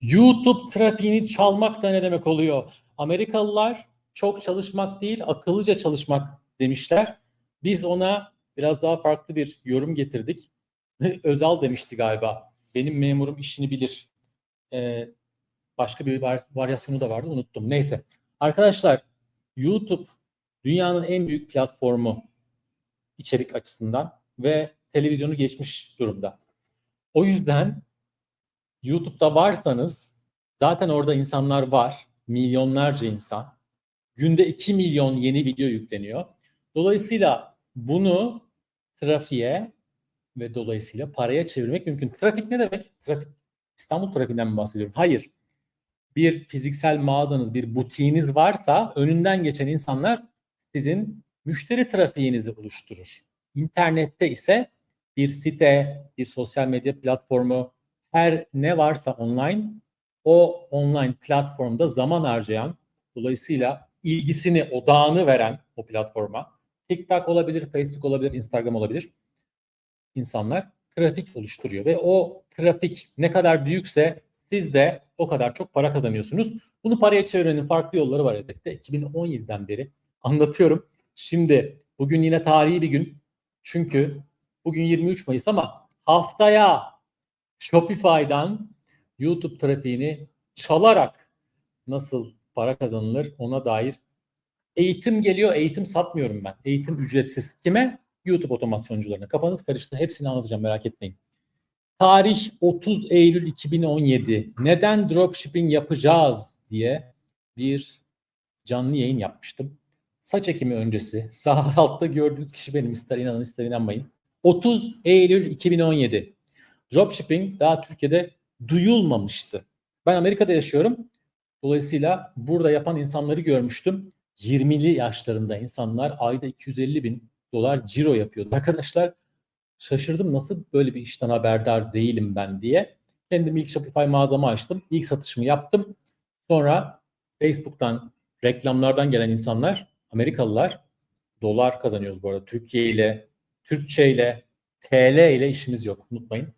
YouTube trafiğini çalmak da ne demek oluyor? Amerikalılar çok çalışmak değil, akıllıca çalışmak demişler. Biz ona biraz daha farklı bir yorum getirdik. Özal demişti galiba. Benim memurum işini bilir. Ee, başka bir var- varyasyonu da vardı unuttum. Neyse. Arkadaşlar YouTube dünyanın en büyük platformu içerik açısından ve televizyonu geçmiş durumda. O yüzden YouTube'da varsanız zaten orada insanlar var. Milyonlarca insan. Günde 2 milyon yeni video yükleniyor. Dolayısıyla bunu trafiğe ve dolayısıyla paraya çevirmek mümkün. Trafik ne demek? Trafik İstanbul trafiğinden mi bahsediyorum? Hayır. Bir fiziksel mağazanız, bir butiğiniz varsa önünden geçen insanlar sizin müşteri trafiğinizi oluşturur. İnternette ise bir site, bir sosyal medya platformu, her ne varsa online o online platformda zaman harcayan, dolayısıyla ilgisini, odağını veren o platforma, TikTok olabilir, Facebook olabilir, Instagram olabilir, insanlar trafik oluşturuyor ve o trafik ne kadar büyükse siz de o kadar çok para kazanıyorsunuz. Bunu paraya çevirmenin farklı yolları var elbette. 2017'den beri anlatıyorum. Şimdi bugün yine tarihi bir gün. Çünkü bugün 23 Mayıs ama haftaya Shopify'dan YouTube trafiğini çalarak nasıl para kazanılır ona dair eğitim geliyor. Eğitim satmıyorum ben. Eğitim ücretsiz. Kime? YouTube otomasyoncularına. Kafanız karıştı. Hepsini anlatacağım merak etmeyin. Tarih 30 Eylül 2017. Neden dropshipping yapacağız diye bir canlı yayın yapmıştım. Saç ekimi öncesi. Sağ altta gördüğünüz kişi benim. İster inanın ister inanmayın. 30 Eylül 2017. Dropshipping daha Türkiye'de duyulmamıştı. Ben Amerika'da yaşıyorum. Dolayısıyla burada yapan insanları görmüştüm. 20'li yaşlarında insanlar ayda 250 bin dolar ciro yapıyordu. Arkadaşlar şaşırdım nasıl böyle bir işten haberdar değilim ben diye. Kendim ilk Shopify mağazamı açtım. İlk satışımı yaptım. Sonra Facebook'tan reklamlardan gelen insanlar Amerikalılar dolar kazanıyoruz bu arada. Türkiye ile, Türkçe ile, TL ile işimiz yok unutmayın.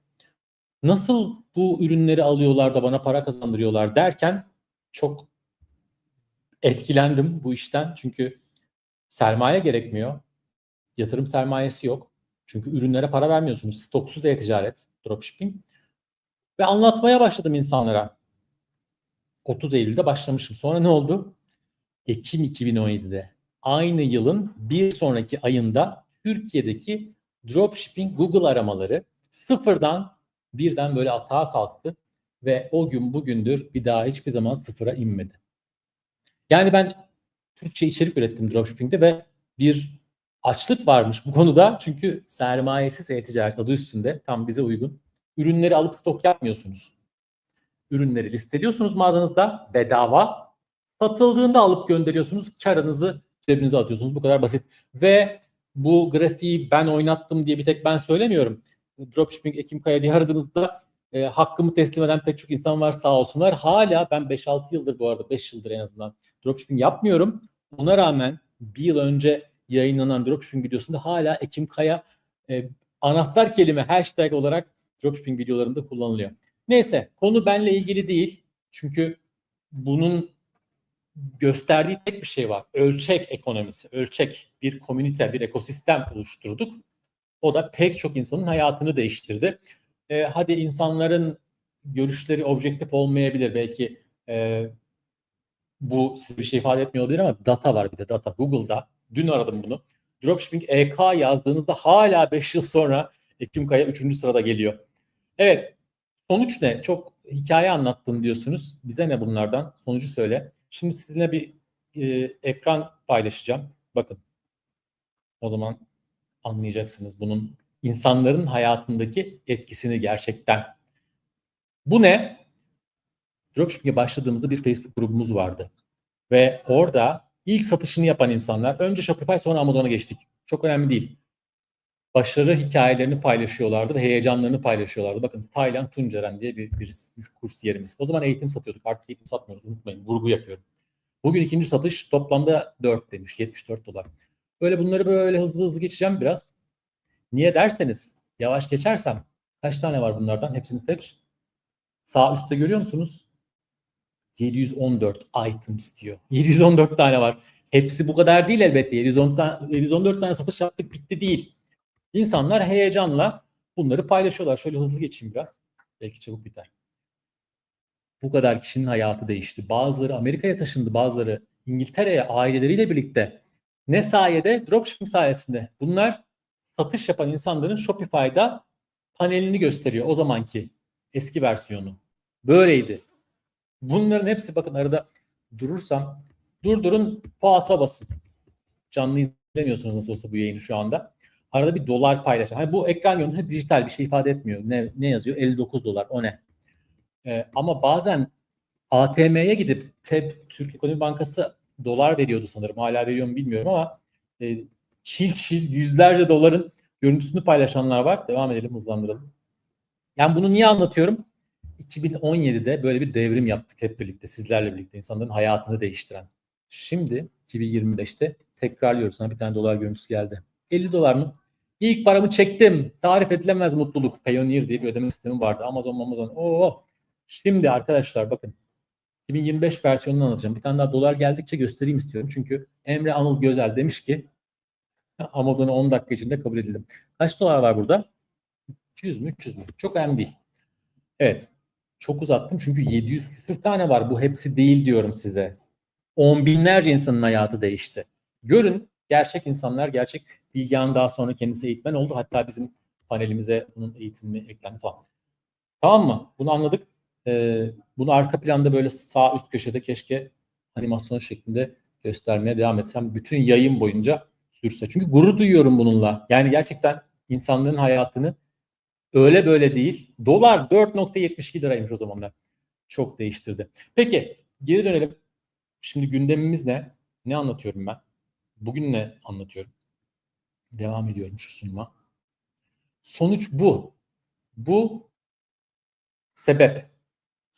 Nasıl bu ürünleri alıyorlar da bana para kazandırıyorlar derken çok etkilendim bu işten. Çünkü sermaye gerekmiyor. Yatırım sermayesi yok. Çünkü ürünlere para vermiyorsunuz. Stoksuz e-ticaret, dropshipping. Ve anlatmaya başladım insanlara. 30 Eylül'de başlamışım. Sonra ne oldu? Ekim 2017'de aynı yılın bir sonraki ayında Türkiye'deki dropshipping Google aramaları sıfırdan birden böyle atağa kalktı ve o gün bugündür bir daha hiçbir zaman sıfıra inmedi. Yani ben Türkçe içerik ürettim dropshipping'de ve bir açlık varmış bu konuda. Çünkü sermayesiz e-ticaret adı üstünde tam bize uygun. Ürünleri alıp stok yapmıyorsunuz. Ürünleri listeliyorsunuz mağazanızda bedava. Satıldığında alıp gönderiyorsunuz. Karınızı cebinize atıyorsunuz. Bu kadar basit. Ve bu grafiği ben oynattım diye bir tek ben söylemiyorum. Dropshipping Ekim Kaya diye aradığınızda e, hakkımı teslim eden pek çok insan var sağ olsunlar. Hala ben 5-6 yıldır bu arada 5 yıldır en azından dropshipping yapmıyorum. Ona rağmen bir yıl önce yayınlanan dropshipping videosunda hala Ekim Kaya e, anahtar kelime hashtag olarak dropshipping videolarında kullanılıyor. Neyse konu benle ilgili değil. Çünkü bunun gösterdiği tek bir şey var. Ölçek ekonomisi, ölçek bir komünite, bir ekosistem oluşturduk. O da pek çok insanın hayatını değiştirdi. E, hadi insanların görüşleri objektif olmayabilir. Belki e, bu size bir şey ifade etmiyor olabilir ama data var bir de data. Google'da dün aradım bunu. Dropshipping EK yazdığınızda hala 5 yıl sonra Ekim Kaya 3. sırada geliyor. Evet. Sonuç ne? Çok hikaye anlattın diyorsunuz. Bize ne bunlardan? Sonucu söyle. Şimdi sizinle bir e, ekran paylaşacağım. Bakın. O zaman anlayacaksınız bunun insanların hayatındaki etkisini gerçekten. Bu ne? Dropshipping'e başladığımızda bir Facebook grubumuz vardı. Ve orada ilk satışını yapan insanlar önce Shopify sonra Amazon'a geçtik. Çok önemli değil. Başarı hikayelerini paylaşıyorlardı ve heyecanlarını paylaşıyorlardı. Bakın Taylan Tunceren diye bir, bir, bir kurs yerimiz. O zaman eğitim satıyorduk. Artık eğitim satmıyoruz unutmayın. Vurgu yapıyorum. Bugün ikinci satış toplamda 4 demiş. 74 dolar. Böyle bunları böyle hızlı hızlı geçeceğim biraz. Niye derseniz yavaş geçersem kaç tane var bunlardan? Hepsini seç. Sağ üstte görüyor musunuz? 714 items diyor. 714 tane var. Hepsi bu kadar değil elbette. 710 tane, 714 tane satış yaptık bitti değil. İnsanlar heyecanla bunları paylaşıyorlar. Şöyle hızlı geçeyim biraz. Belki çabuk biter. Bu kadar kişinin hayatı değişti. Bazıları Amerika'ya taşındı, bazıları İngiltere'ye aileleriyle birlikte. Ne sayede? Dropshipping sayesinde. Bunlar satış yapan insanların Shopify'da panelini gösteriyor. O zamanki eski versiyonu. Böyleydi. Bunların hepsi bakın arada durursam durdurun puasa basın. Canlı izlemiyorsunuz nasıl olsa bu yayını şu anda. Arada bir dolar paylaşın. Hani bu ekran görüntüsü dijital bir şey ifade etmiyor. Ne, ne yazıyor? 59 dolar. O ne? Ee, ama bazen ATM'ye gidip TEB, Türk Ekonomi Bankası dolar veriyordu sanırım. Hala veriyor mu bilmiyorum ama e, çil çil yüzlerce doların görüntüsünü paylaşanlar var. Devam edelim hızlandıralım. Yani bunu niye anlatıyorum? 2017'de böyle bir devrim yaptık hep birlikte sizlerle birlikte insanların hayatını değiştiren. Şimdi 2025'te tekrarlıyoruz. Sana bir tane dolar görüntüsü geldi. 50 dolar mı? İlk paramı çektim. Tarif edilemez mutluluk. Payoneer diye bir ödeme sistemi vardı. Amazon Amazon. Oo. Şimdi arkadaşlar bakın 2025 versiyonunu anlatacağım. Bir tane daha dolar geldikçe göstereyim istiyorum. Çünkü Emre Anıl Gözel demiş ki Amazon'a 10 dakika içinde kabul edildim. Kaç dolar var burada? 200 mü 300 mü? Çok önemli değil. Evet. Çok uzattım çünkü 700 küsür tane var. Bu hepsi değil diyorum size. On binlerce insanın hayatı değişti. Görün gerçek insanlar, gerçek Bilgehan daha sonra kendisi eğitmen oldu. Hatta bizim panelimize bunun eğitimi eklendi falan. Tamam mı? Bunu anladık. Ee, bunu arka planda böyle sağ üst köşede keşke animasyon şeklinde göstermeye devam etsem. Bütün yayın boyunca sürse. Çünkü gurur duyuyorum bununla. Yani gerçekten insanların hayatını öyle böyle değil. Dolar 4.72 liraymış o zamanlar. Çok değiştirdi. Peki geri dönelim. Şimdi gündemimiz ne? Ne anlatıyorum ben? Bugün ne anlatıyorum? Devam ediyorum şu sunuma. Sonuç bu. Bu sebep.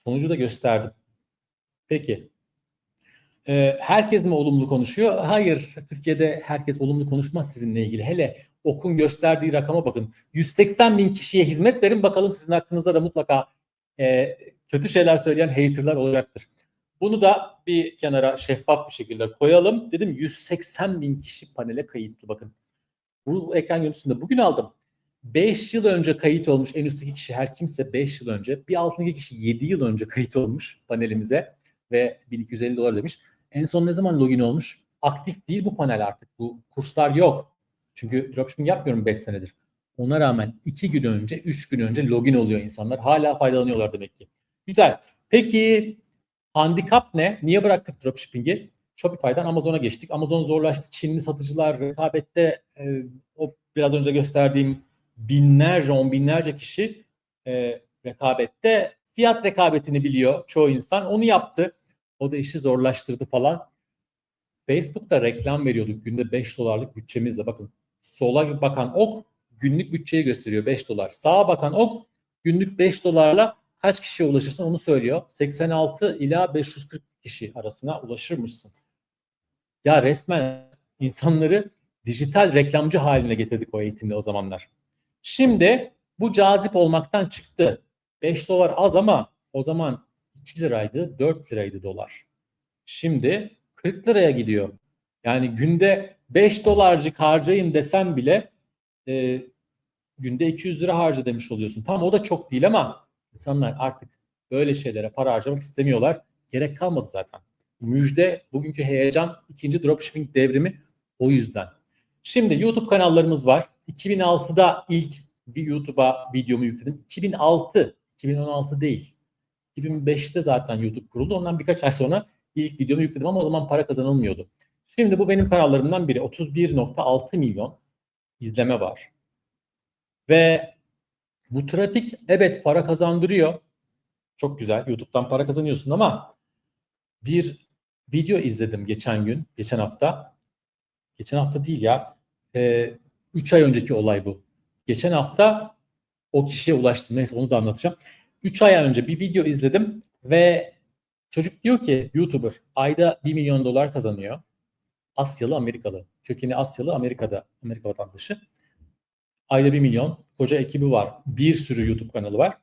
Sonucu da gösterdim. Peki. Ee, herkes mi olumlu konuşuyor? Hayır. Türkiye'de herkes olumlu konuşmaz sizinle ilgili. Hele okun gösterdiği rakama bakın. 180 bin kişiye hizmet verin. Bakalım sizin aklınızda da mutlaka e, kötü şeyler söyleyen haterlar olacaktır. Bunu da bir kenara şeffaf bir şekilde koyalım. Dedim 180 bin kişi panele kayıtlı bakın. Bu ekran görüntüsünde bugün aldım. 5 yıl önce kayıt olmuş en üstteki kişi her kimse 5 yıl önce. Bir altındaki kişi 7 yıl önce kayıt olmuş panelimize ve 1250 dolar demiş. En son ne zaman login olmuş? Aktif değil bu panel artık. Bu kurslar yok. Çünkü dropshipping yapmıyorum 5 senedir. Ona rağmen 2 gün önce, 3 gün önce login oluyor insanlar. Hala faydalanıyorlar demek ki. Güzel. Peki handikap ne? Niye bıraktık dropshipping'i? Shopify'dan Amazon'a geçtik. Amazon zorlaştı. Çinli satıcılar rekabette e, o biraz önce gösterdiğim binlerce, on binlerce kişi e, rekabette fiyat rekabetini biliyor çoğu insan. Onu yaptı. O da işi zorlaştırdı falan. Facebook'ta reklam veriyorduk günde 5 dolarlık bütçemizle. Bakın sola bakan ok günlük bütçeyi gösteriyor 5 dolar. Sağa bakan ok günlük 5 dolarla kaç kişiye ulaşırsın onu söylüyor. 86 ila 540 kişi arasına ulaşırmışsın. Ya resmen insanları dijital reklamcı haline getirdik o eğitimde o zamanlar. Şimdi bu cazip olmaktan çıktı. 5 dolar az ama o zaman 2 liraydı, 4 liraydı dolar. Şimdi 40 liraya gidiyor. Yani günde 5 dolarcık harcayın desem bile e, günde 200 lira harca demiş oluyorsun. Tam o da çok değil ama insanlar artık böyle şeylere para harcamak istemiyorlar. Gerek kalmadı zaten. Müjde bugünkü heyecan ikinci dropshipping devrimi o yüzden. Şimdi YouTube kanallarımız var. 2006'da ilk bir YouTube'a videomu yükledim. 2006, 2016 değil. 2005'te zaten YouTube kuruldu. Ondan birkaç ay sonra ilk videomu yükledim ama o zaman para kazanılmıyordu. Şimdi bu benim kanallarımdan biri. 31.6 milyon izleme var. Ve bu trafik evet para kazandırıyor. Çok güzel. YouTube'dan para kazanıyorsun ama bir video izledim geçen gün, geçen hafta. Geçen hafta değil ya. 3 e, ay önceki olay bu. Geçen hafta o kişiye ulaştım. Neyse onu da anlatacağım. 3 ay önce bir video izledim ve çocuk diyor ki YouTuber ayda 1 milyon dolar kazanıyor. Asyalı Amerikalı. Kökeni Asyalı Amerika'da. Amerika vatandaşı. Ayda 1 milyon. Koca ekibi var. Bir sürü YouTube kanalı var.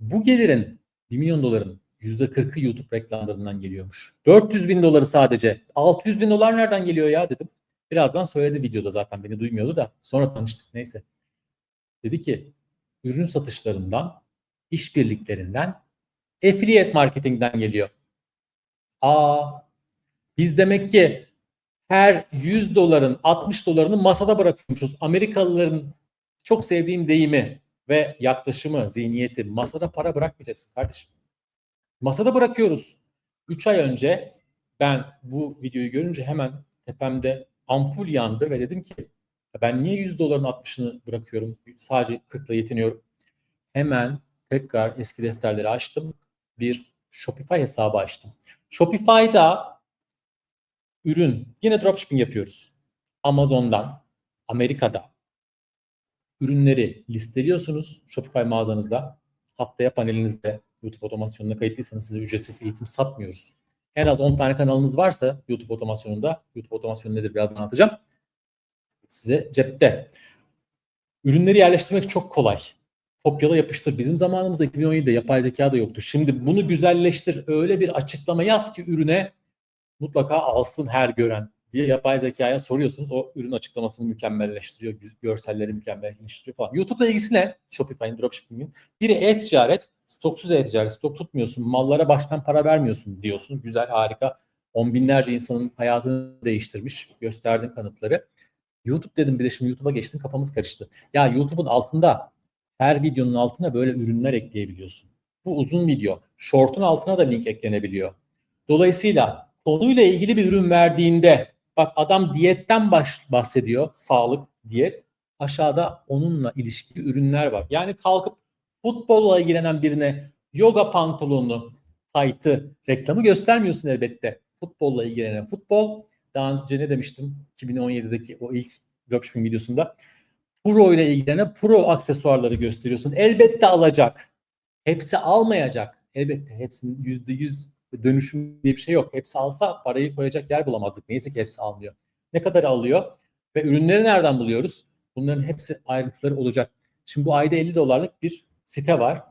Bu gelirin 1 milyon doların %40'ı YouTube reklamlarından geliyormuş. 400 bin doları sadece. 600 bin dolar nereden geliyor ya dedim. Birazdan söyledi videoda zaten beni duymuyordu da sonra tanıştık neyse. Dedi ki ürün satışlarından, işbirliklerinden, affiliate marketingden geliyor. Aa biz demek ki her 100 doların 60 dolarını masada bırakıyormuşuz. Amerikalıların çok sevdiğim deyimi ve yaklaşımı, zihniyeti masada para bırakmayacaksın kardeşim. Masada bırakıyoruz. 3 ay önce ben bu videoyu görünce hemen tepemde ampul yandı ve dedim ki ben niye 100 doların 60'ını bırakıyorum? Sadece 40 ile yetiniyorum. Hemen tekrar eski defterleri açtım. Bir Shopify hesabı açtım. Shopify'da ürün yine dropshipping yapıyoruz. Amazon'dan, Amerika'da ürünleri listeliyorsunuz Shopify mağazanızda. Haftaya panelinizde YouTube otomasyonuna kayıtlıysanız size ücretsiz eğitim satmıyoruz. En az 10 tane kanalınız varsa YouTube otomasyonunda, YouTube otomasyonu nedir birazdan anlatacağım. Size cepte. Ürünleri yerleştirmek çok kolay. Kopyala yapıştır. Bizim zamanımızda 2017'de yapay zeka da yoktu. Şimdi bunu güzelleştir. Öyle bir açıklama yaz ki ürüne mutlaka alsın her gören diye yapay zekaya soruyorsunuz. O ürün açıklamasını mükemmelleştiriyor, görselleri mükemmelleştiriyor falan. YouTube'la ilgisi ne? Shopify'in, dropshipping'in. Biri e-ticaret, stoksuz e-ticaret, stok tutmuyorsun, mallara baştan para vermiyorsun diyorsun. Güzel, harika. On binlerce insanın hayatını değiştirmiş, gösterdin kanıtları. YouTube dedim bir de şimdi YouTube'a geçtim kafamız karıştı. Ya YouTube'un altında her videonun altına böyle ürünler ekleyebiliyorsun. Bu uzun video. Short'un altına da link eklenebiliyor. Dolayısıyla konuyla ilgili bir ürün verdiğinde bak adam diyetten bahsediyor. Sağlık, diyet. Aşağıda onunla ilişkili önler var. Yani kalkıp futbolla ilgilenen birine yoga pantolonu, taytı reklamı göstermiyorsun elbette. Futbolla ilgilenen futbol. Daha önce ne demiştim 2017'deki o ilk dropshipping videosunda. Pro ile ilgilenen pro aksesuarları gösteriyorsun. Elbette alacak. Hepsi almayacak. Elbette hepsinin yüzde yüz dönüşüm diye bir şey yok. Hepsi alsa parayı koyacak yer bulamazdık. Neyse ki hepsi almıyor. Ne kadar alıyor ve ürünleri nereden buluyoruz? Bunların hepsi ayrıntıları olacak. Şimdi bu ayda 50 dolarlık bir site var.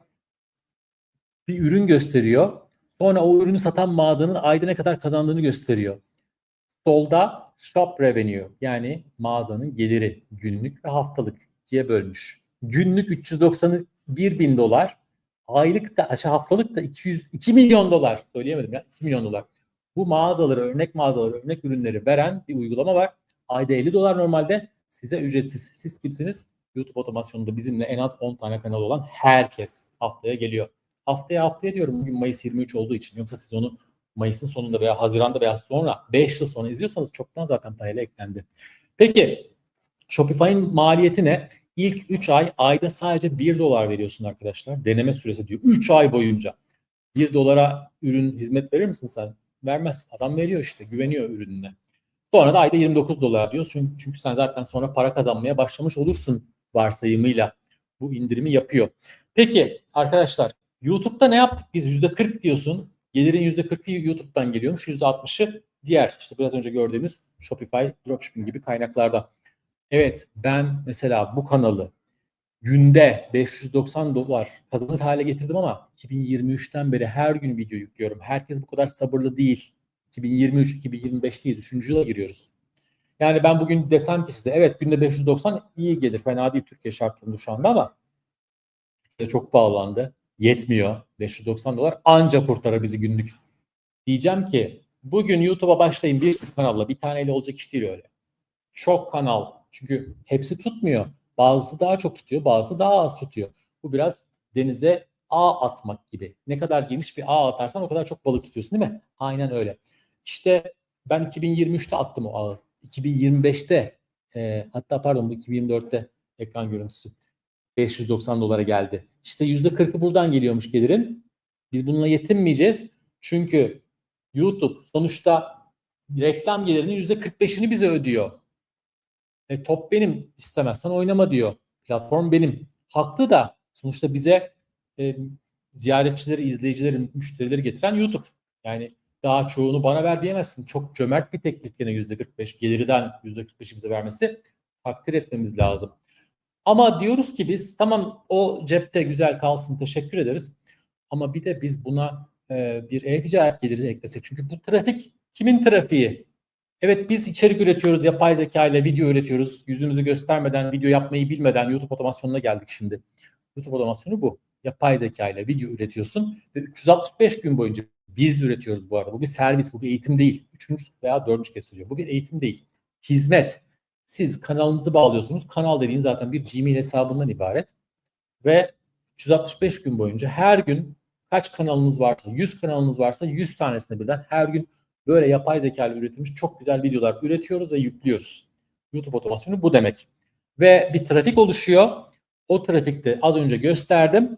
Bir ürün gösteriyor. Sonra o ürünü satan mağazanın ayda ne kadar kazandığını gösteriyor. Solda shop revenue yani mağazanın geliri günlük ve haftalık ikiye bölmüş. Günlük 391 bin dolar, aylık da aşağı haftalık da 200 2 milyon dolar söyleyemedim ya 2 milyon dolar. Bu mağazaları, örnek mağazaları, örnek ürünleri veren bir uygulama var. Ayda 50 dolar normalde size ücretsiz. Siz kimsiniz? YouTube otomasyonunda bizimle en az 10 tane kanal olan herkes haftaya geliyor. Haftaya haftaya diyorum bugün Mayıs 23 olduğu için. Yoksa siz onu Mayıs'ın sonunda veya Haziran'da veya sonra 5 yıl sonra izliyorsanız çoktan zaten parayla eklendi. Peki Shopify'in maliyeti ne? İlk 3 ay ayda sadece 1 dolar veriyorsun arkadaşlar. Deneme süresi diyor. 3 ay boyunca. 1 dolara ürün hizmet verir misin sen? Vermez. Adam veriyor işte. Güveniyor ürününe. Sonra da ayda 29 dolar. Çünkü, çünkü sen zaten sonra para kazanmaya başlamış olursun varsayımıyla bu indirimi yapıyor. Peki arkadaşlar YouTube'da ne yaptık biz? %40 diyorsun. Gelirin %40'ı YouTube'dan geliyormuş. %60'ı diğer işte biraz önce gördüğümüz Shopify, Dropshipping gibi kaynaklarda. Evet ben mesela bu kanalı günde 590 dolar kazanır hale getirdim ama 2023'ten beri her gün video yüklüyorum. Herkes bu kadar sabırlı değil. 2023-2025'teyiz. Üçüncü yıla giriyoruz. Yani ben bugün desem ki size evet günde 590 iyi gelir. Fena değil Türkiye şartlarında şu anda ama çok pahalandı. Yetmiyor. 590 dolar anca kurtarır bizi günlük. Diyeceğim ki bugün YouTube'a başlayın bir sürü kanalla. Bir taneyle olacak iş değil öyle. Çok kanal. Çünkü hepsi tutmuyor. Bazısı daha çok tutuyor, bazısı daha az tutuyor. Bu biraz denize ağ atmak gibi. Ne kadar geniş bir ağ atarsan o kadar çok balık tutuyorsun değil mi? Aynen öyle. İşte ben 2023'te attım o ağı. 2025'te e, hatta pardon bu 2024'te ekran görüntüsü 590 dolara geldi. İşte %40'ı buradan geliyormuş gelirin. Biz bununla yetinmeyeceğiz. Çünkü YouTube sonuçta reklam gelirinin %45'ini bize ödüyor. E, top benim istemezsen oynama diyor. Platform benim. Haklı da sonuçta bize e, ziyaretçileri, izleyicileri, müşterileri getiren YouTube. Yani daha çoğunu bana ver diyemezsin. Çok cömert bir teklif yine %45 gelirden %45'i bize vermesi takdir etmemiz lazım. Ama diyoruz ki biz tamam o cepte güzel kalsın teşekkür ederiz. Ama bir de biz buna e, bir e-ticaret geliri eklesek. Çünkü bu trafik kimin trafiği? Evet biz içerik üretiyoruz, yapay zeka ile video üretiyoruz. Yüzümüzü göstermeden, video yapmayı bilmeden YouTube otomasyonuna geldik şimdi. YouTube otomasyonu bu. Yapay zeka ile video üretiyorsun ve 365 gün boyunca biz üretiyoruz bu arada. Bu bir servis, bu bir eğitim değil. Üçüncü veya dördüncü kez söylüyorum. Bu bir eğitim değil. Hizmet. Siz kanalınızı bağlıyorsunuz. Kanal dediğin zaten bir Gmail hesabından ibaret. Ve 365 gün boyunca her gün kaç kanalınız varsa, 100 kanalınız varsa 100 tanesine birden her gün böyle yapay zeka ile üretilmiş çok güzel videolar üretiyoruz ve yüklüyoruz. YouTube otomasyonu bu demek. Ve bir trafik oluşuyor. O trafikte az önce gösterdim.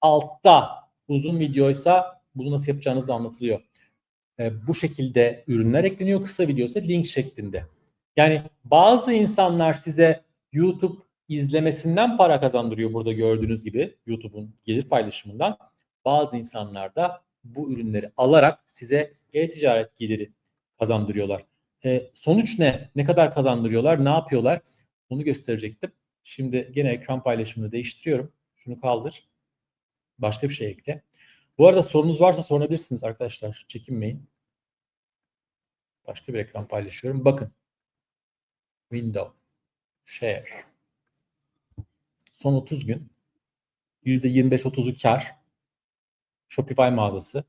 Altta uzun videoysa bunu nasıl yapacağınız da anlatılıyor. E, bu şekilde ürünler ekleniyor. Kısa video ise link şeklinde. Yani bazı insanlar size YouTube izlemesinden para kazandırıyor burada gördüğünüz gibi YouTube'un gelir paylaşımından. Bazı insanlar da bu ürünleri alarak size e-ticaret geliri kazandırıyorlar. E, sonuç ne? Ne kadar kazandırıyorlar? Ne yapıyorlar? Onu gösterecektim. Şimdi gene ekran paylaşımını değiştiriyorum. Şunu kaldır. Başka bir şey ekle. Bu arada sorunuz varsa sorabilirsiniz arkadaşlar. Çekinmeyin. Başka bir ekran paylaşıyorum. Bakın. Window. Share. Son 30 gün. %25-30'u kar. Shopify mağazası.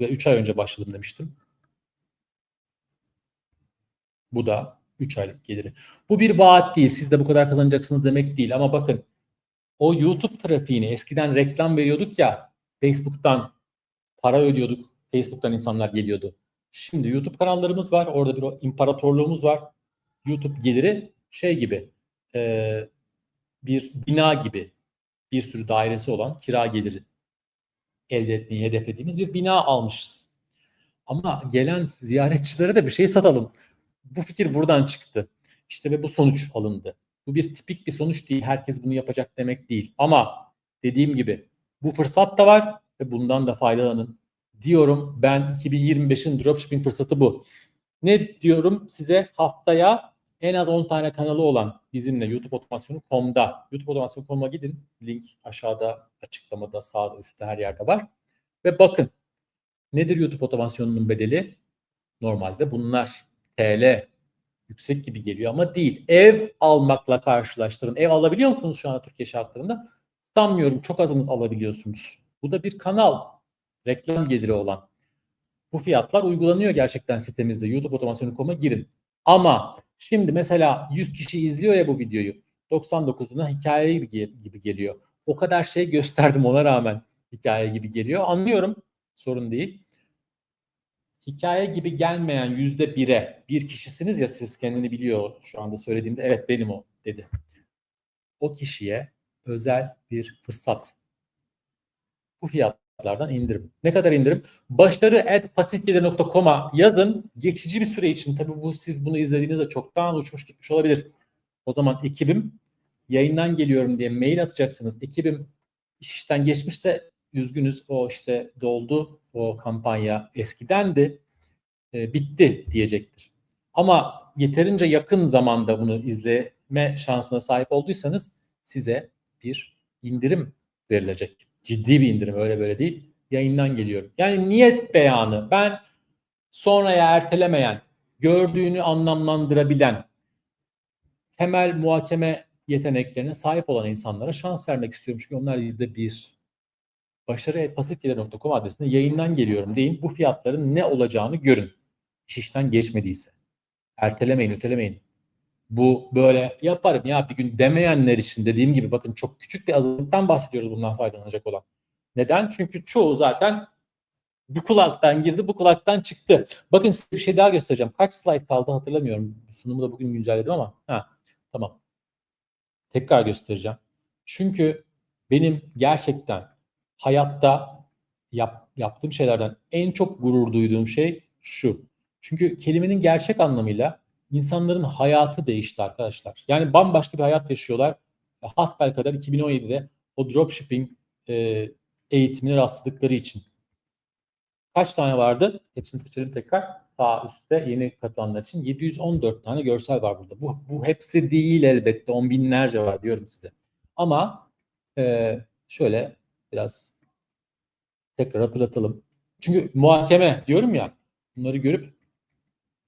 Ve 3 ay önce başladım demiştim. Bu da 3 aylık geliri. Bu bir vaat değil. Siz de bu kadar kazanacaksınız demek değil. Ama bakın o YouTube trafiğini eskiden reklam veriyorduk ya Facebook'tan para ödüyorduk. Facebook'tan insanlar geliyordu. Şimdi YouTube kanallarımız var. Orada bir imparatorluğumuz var. YouTube geliri şey gibi e, bir bina gibi bir sürü dairesi olan kira geliri elde etmeyi hedeflediğimiz bir bina almışız. Ama gelen ziyaretçilere de bir şey satalım. Bu fikir buradan çıktı. İşte ve bu sonuç alındı. Bu bir tipik bir sonuç değil. Herkes bunu yapacak demek değil. Ama dediğim gibi bu fırsat da var ve bundan da faydalanın diyorum. Ben 2025'in dropshipping fırsatı bu. Ne diyorum size haftaya en az 10 tane kanalı olan bizimle YouTube Otomasyonu.com'da YouTube Otomasyonu.com'a gidin. Link aşağıda açıklamada sağda üstte her yerde var. Ve bakın nedir YouTube otomasyonunun bedeli? Normalde bunlar TL yüksek gibi geliyor ama değil. Ev almakla karşılaştırın. Ev alabiliyor musunuz şu an Türkiye şartlarında? Sanmıyorum. Çok azınız alabiliyorsunuz. Bu da bir kanal. Reklam geliri olan. Bu fiyatlar uygulanıyor gerçekten sitemizde. YouTube otomasyonu.com'a girin. Ama şimdi mesela 100 kişi izliyor ya bu videoyu. 99'una hikaye gibi, gibi geliyor. O kadar şey gösterdim ona rağmen hikaye gibi geliyor. Anlıyorum. Sorun değil hikaye gibi gelmeyen yüzde bire bir kişisiniz ya siz kendini biliyor şu anda söylediğimde evet benim o dedi. O kişiye özel bir fırsat. Bu fiyatlardan indirim. Ne kadar indirim? Başarı at pasifgelir.com'a yazın. Geçici bir süre için tabii bu siz bunu izlediğinizde çoktan uçmuş gitmiş olabilir. O zaman ekibim yayından geliyorum diye mail atacaksınız. Ekibim iş işten geçmişse üzgünüz o işte doldu o kampanya eskidendi e, bitti diyecektir. Ama yeterince yakın zamanda bunu izleme şansına sahip olduysanız size bir indirim verilecek. Ciddi bir indirim öyle böyle değil. Yayından geliyorum. Yani niyet beyanı ben sonraya ertelemeyen, gördüğünü anlamlandırabilen, temel muhakeme yeteneklerine sahip olan insanlara şans vermek istiyorum. Çünkü onlar yüzde bir başarı.pasifgelir.com adresine yayından geliyorum deyin. Bu fiyatların ne olacağını görün. İş işten geçmediyse. Ertelemeyin, ötelemeyin. Bu böyle yaparım ya bir gün demeyenler için dediğim gibi bakın çok küçük bir azınlıktan bahsediyoruz bundan faydalanacak olan. Neden? Çünkü çoğu zaten bu kulaktan girdi, bu kulaktan çıktı. Bakın size bir şey daha göstereceğim. Kaç slide kaldı hatırlamıyorum. Sunumu da bugün güncelledim ama. Ha, tamam. Tekrar göstereceğim. Çünkü benim gerçekten hayatta yap, yaptığım şeylerden en çok gurur duyduğum şey şu. Çünkü kelimenin gerçek anlamıyla insanların hayatı değişti arkadaşlar. Yani bambaşka bir hayat yaşıyorlar. Hasbel kadar 2017'de o dropshipping e, eğitimine rastladıkları için. Kaç tane vardı? Hepsini seçelim tekrar. Sağ üstte yeni katılanlar için 714 tane görsel var burada. Bu, bu hepsi değil elbette. On binlerce var diyorum size. Ama e, şöyle biraz tekrar hatırlatalım. Çünkü muhakeme diyorum ya bunları görüp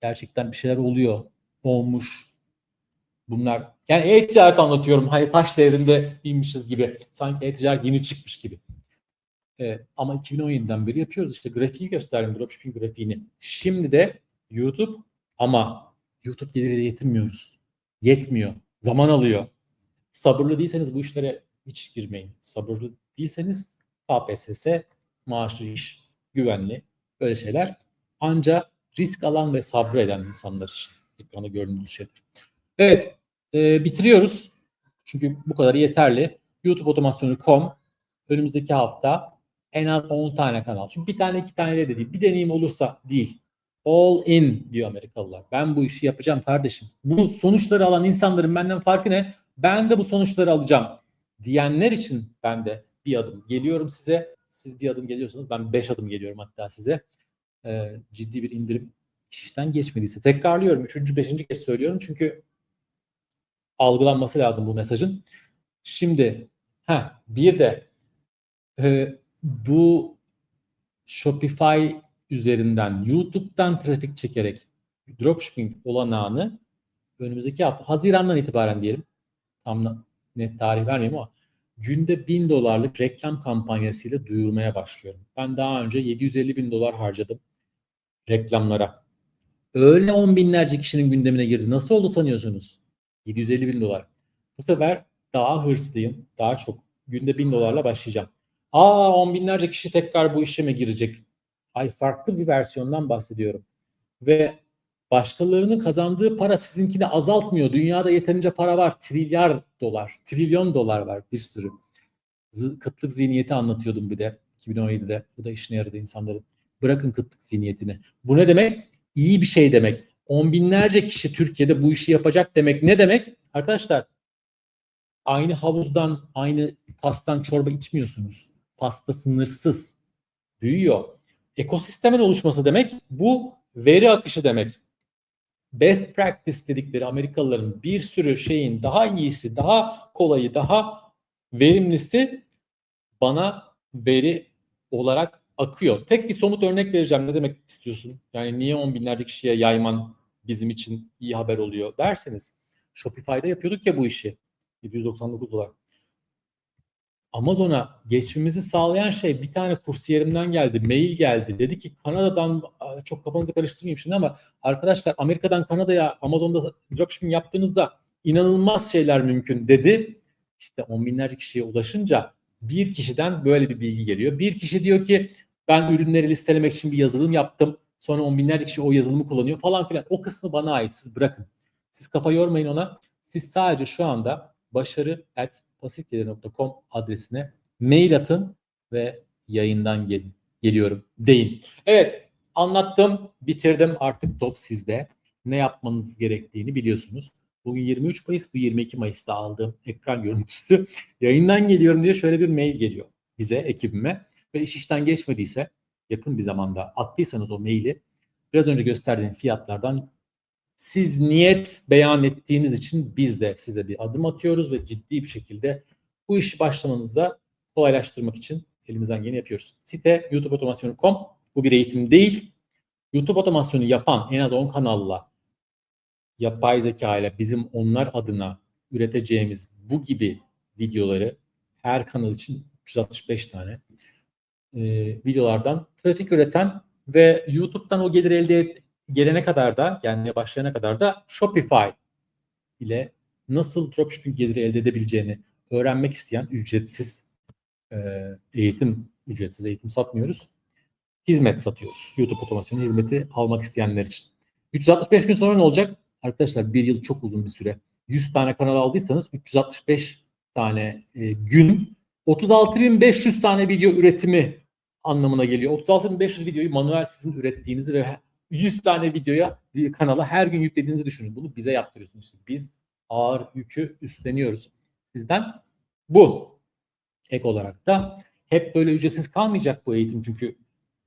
gerçekten bir şeyler oluyor, olmuş. Bunlar yani e-ticaret anlatıyorum. Hani taş devrinde inmişiz gibi. Sanki e-ticaret yeni çıkmış gibi. Ee, ama 2017'den beri yapıyoruz. İşte grafiği gösterdim. Dropshipping grafiğini. Şimdi de YouTube ama YouTube geliriyle yetinmiyoruz. Yetmiyor. Zaman alıyor. Sabırlı değilseniz bu işlere hiç girmeyin. Sabırlı değilseniz KPSS, maaşlı iş, güvenli böyle şeyler ancak risk alan ve sabreden insanlar için ekranda gördüğünüz şeyler. Evet, e, bitiriyoruz. Çünkü bu kadar yeterli. YouTube önümüzdeki hafta en az 10 tane kanal. Çünkü bir tane iki tane de değil. Bir deneyim olursa değil. All in diyor Amerikalılar. Ben bu işi yapacağım kardeşim. Bu sonuçları alan insanların benden farkı ne? Ben de bu sonuçları alacağım diyenler için ben de bir adım geliyorum size. Siz bir adım geliyorsanız ben beş adım geliyorum hatta size. Ee, ciddi bir indirim işten geçmediyse. Tekrarlıyorum. Üçüncü, beşinci kez söylüyorum. Çünkü algılanması lazım bu mesajın. Şimdi ha bir de e, bu Shopify üzerinden YouTube'dan trafik çekerek dropshipping olanağını önümüzdeki hafta Haziran'dan itibaren diyelim tam net tarih vermeyeyim ama günde 1000 dolarlık reklam kampanyasıyla duyurmaya başlıyorum. Ben daha önce 750 bin dolar harcadım reklamlara. Öyle on binlerce kişinin gündemine girdi. Nasıl oldu sanıyorsunuz? 750 bin dolar. Bu sefer daha hırslıyım. Daha çok. Günde 1000 dolarla başlayacağım. Aa on binlerce kişi tekrar bu işe mi girecek? Ay farklı bir versiyondan bahsediyorum. Ve başkalarının kazandığı para sizinkini azaltmıyor. Dünyada yeterince para var. Trilyar dolar, trilyon dolar var bir sürü. Kıtlık zihniyeti anlatıyordum bir de 2017'de. Bu da işine yaradı insanların. Bırakın kıtlık zihniyetini. Bu ne demek? İyi bir şey demek. On binlerce kişi Türkiye'de bu işi yapacak demek ne demek? Arkadaşlar aynı havuzdan, aynı pastan çorba içmiyorsunuz. Pasta sınırsız. Büyüyor. Ekosistemin oluşması demek bu veri akışı demek. Best practice dedikleri Amerikalıların bir sürü şeyin daha iyisi, daha kolayı, daha verimlisi bana veri olarak akıyor. Tek bir somut örnek vereceğim. Ne demek istiyorsun? Yani niye on binlerce kişiye yayman bizim için iyi haber oluyor derseniz. Shopify'da yapıyorduk ya bu işi. 799 dolar. Amazon'a geçmemizi sağlayan şey bir tane kursiyerimden geldi, mail geldi. Dedi ki Kanada'dan çok kafanızı karıştırmayayım şimdi ama arkadaşlar Amerika'dan Kanada'ya Amazon'da dropshipping yaptığınızda inanılmaz şeyler mümkün dedi. İşte on binlerce kişiye ulaşınca bir kişiden böyle bir bilgi geliyor. Bir kişi diyor ki ben ürünleri listelemek için bir yazılım yaptım. Sonra on binlerce kişi o yazılımı kullanıyor falan filan. O kısmı bana ait. Siz bırakın. Siz kafa yormayın ona. Siz sadece şu anda başarı at pasifgelir.com adresine mail atın ve yayından gelin. Geliyorum deyin. Evet anlattım, bitirdim. Artık top sizde. Ne yapmanız gerektiğini biliyorsunuz. Bugün 23 Mayıs, bu 22 Mayıs'ta aldığım ekran görüntüsü. Yayından geliyorum diye şöyle bir mail geliyor bize, ekibime. Ve iş işten geçmediyse, yakın bir zamanda attıysanız o maili, biraz önce gösterdiğim fiyatlardan siz niyet beyan ettiğiniz için biz de size bir adım atıyoruz ve ciddi bir şekilde bu işi başlamanıza kolaylaştırmak için elimizden geleni yapıyoruz. Site youtubeautomasyon.com bu bir eğitim değil. YouTube otomasyonu yapan en az 10 kanalla yapay zeka ile bizim onlar adına üreteceğimiz bu gibi videoları her kanal için 365 tane e, videolardan trafik üreten ve YouTube'dan o gelir elde et, gelene kadar da gelmeye başlayana kadar da Shopify ile nasıl dropshipping geliri elde edebileceğini öğrenmek isteyen ücretsiz e, eğitim, ücretsiz eğitim satmıyoruz. Hizmet satıyoruz. YouTube otomasyonu hizmeti almak isteyenler için. 365 gün sonra ne olacak? Arkadaşlar bir yıl çok uzun bir süre. 100 tane kanal aldıysanız 365 tane e, gün 36.500 tane video üretimi anlamına geliyor. 36.500 videoyu manuel sizin ürettiğinizi ve 100 tane videoya bir kanala her gün yüklediğinizi düşünün. Bunu bize yaptırıyorsunuz. İşte biz ağır yükü üstleniyoruz. Sizden bu. Ek olarak da hep böyle ücretsiz kalmayacak bu eğitim çünkü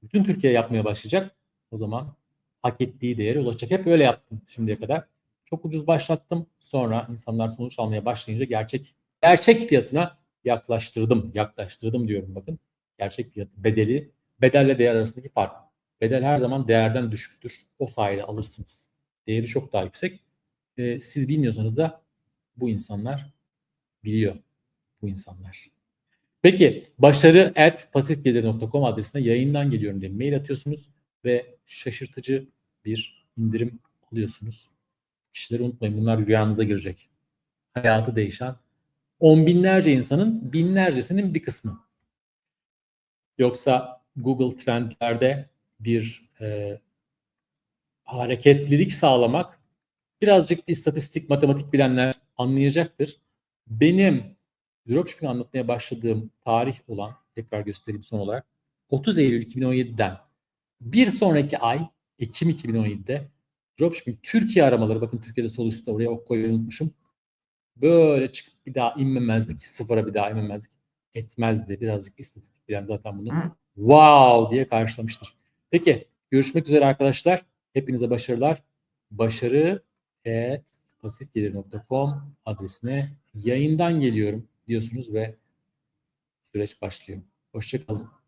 bütün Türkiye yapmaya başlayacak. O zaman hak ettiği değere ulaşacak. Hep öyle yaptım şimdiye kadar. Çok ucuz başlattım. Sonra insanlar sonuç almaya başlayınca gerçek gerçek fiyatına yaklaştırdım. Yaklaştırdım diyorum bakın. gerçek fiyatı, bedeli, bedelle değer arasındaki fark. Bedel her zaman değerden düşüktür. O sayede alırsınız. Değeri çok daha yüksek. Ee, siz bilmiyorsanız da bu insanlar biliyor. Bu insanlar. Peki başarı at pasifgelir.com adresine yayından geliyorum diye mail atıyorsunuz ve şaşırtıcı bir indirim alıyorsunuz. Kişileri unutmayın bunlar rüyanıza girecek. Hayatı değişen on binlerce insanın binlercesinin bir kısmı. Yoksa Google Trendlerde bir e, hareketlilik sağlamak birazcık istatistik, matematik bilenler anlayacaktır. Benim dropshipping anlatmaya başladığım tarih olan, tekrar göstereyim son olarak, 30 Eylül 2017'den bir sonraki ay, Ekim 2017'de dropshipping Türkiye aramaları, bakın Türkiye'de sol üstte oraya ok koymayı unutmuşum. Böyle çıkıp bir daha inmemezdik, sıfıra bir daha inmemezdik etmezdi. Birazcık istatistik bilen zaten bunu wow diye karşılamıştır. Peki görüşmek üzere arkadaşlar. Hepinize başarılar. Başarı et pasifgelir.com adresine yayından geliyorum diyorsunuz ve süreç başlıyor. Hoşçakalın.